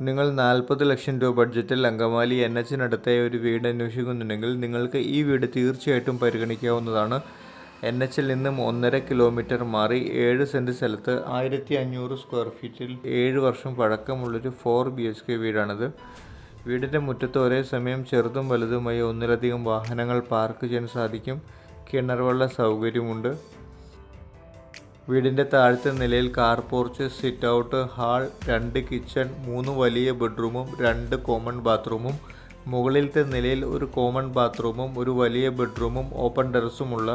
നിങ്ങൾ നാൽപ്പത് ലക്ഷം രൂപ ബഡ്ജറ്റിൽ അങ്കമാലി എൻ എച്ചിനടുത്തെ ഒരു വീട് അന്വേഷിക്കുന്നുണ്ടെങ്കിൽ നിങ്ങൾക്ക് ഈ വീട് തീർച്ചയായിട്ടും പരിഗണിക്കാവുന്നതാണ്. എൻ എച്ചിൽ നിന്നും ഒന്നര കിലോമീറ്റർ മാറി ഏഴ് സെന്റ് സ്ഥലത്ത് ആയിരത്തി അഞ്ഞൂറ് സ്ക്വയർ ഫീറ്റിൽ ഏഴ് വർഷം പഴക്കമുള്ളൊരു ഫോർ ബി എച്ച് കെ വീടാണിത്. വീടിന്റെ മുറ്റത്ത് ഒരേ സമയം ചെറുതും വലുതുമായി ഒന്നിലധികം വാഹനങ്ങൾ പാർക്ക് ചെയ്യാൻ സാധിക്കും. കിണർവെള്ള സൗകര്യമുണ്ട്. വീടിന്റെ താഴത്തെ നിലയിൽ car porch sit out hall രണ്ട് കിച്ചൺ മൂന്ന് വലിയ ബെഡ്റൂമും രണ്ട് കോമൺ ബാത്റൂമും മുകളിലത്തെ നിലയിൽ ഒരു കോമൺ ബാത്റൂമും ഒരു വലിയ ബെഡ്റൂമും ഓപ്പൺ ടെറസുമുള്ള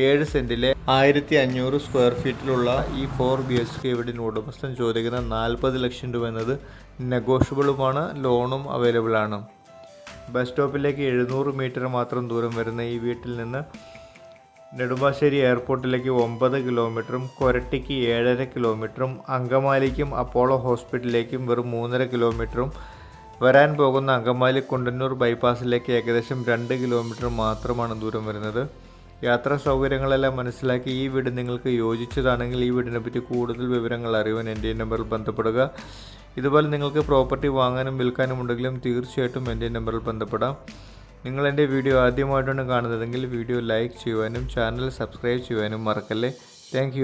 ഏഴ് സെന്റിലെ ആയിരത്തി അഞ്ഞൂറ് സ്ക്വയർ ഫീറ്റിലുള്ള ഈ ഫോർ ബി എച്ച് കെ വീടിന് ഉടമസ്ഥൻ ചോദിക്കുന്ന നാൽപ്പത് ലക്ഷം രൂപ എന്നത് നെഗോഷ്യബിളുമാണ് ലോണും അവൈലബിളാണ് ബസ് സ്റ്റോപ്പിലേക്ക് എഴുന്നൂറ് മീറ്റർ മാത്രം ദൂരം വരുന്ന ഈ വീട്ടിൽ നിന്ന് നെടുമ്പാശ്ശേരി എയർപോർട്ടിലേക്ക് ഒമ്പത് കിലോമീറ്ററും കൊരട്ടിക്ക് ഏഴര കിലോമീറ്ററും അങ്കമാലിക്കും അപ്പോളോ ഹോസ്പിറ്റലിലേക്കും വെറും മൂന്നര കിലോമീറ്ററും. വരാൻ പോകുന്ന അങ്കമാലി കുണ്ടന്നൂർ ബൈപ്പാസിലേക്ക് ഏകദേശം രണ്ട് കിലോമീറ്റർ മാത്രമാണ് ദൂരം വരുന്നത്. യാത്രാ സൗകര്യങ്ങളെല്ലാം മനസ്സിലാക്കി ഈ വീട് നിങ്ങൾക്ക് യോജിച്ചതാണെങ്കിൽ ഈ വീടിനെ പറ്റി കൂടുതൽ വിവരങ്ങൾ അറിയുവാൻ എന്റെ നമ്പറിൽ ബന്ധപ്പെടുക. ഇതുപോലെ നിങ്ങൾക്ക് പ്രോപ്പർട്ടി വാങ്ങാനും വിൽക്കാനും ഉണ്ടെങ്കിലും തീർച്ചയായിട്ടും എന്റെ നമ്പറിൽ ബന്ധപ്പെടാം. നിങ്ങൾ എന്റെ വീഡിയോ ആദ്യമായിട്ടാണ് കാണുന്നതെങ്കിൽ വീഡിയോ ലൈക്ക് ചെയ്യുവാനും ചാനൽ സബ്സ്ക്രൈബ് ചെയ്യുവാനും മറക്കല്ലേ. താങ്ക്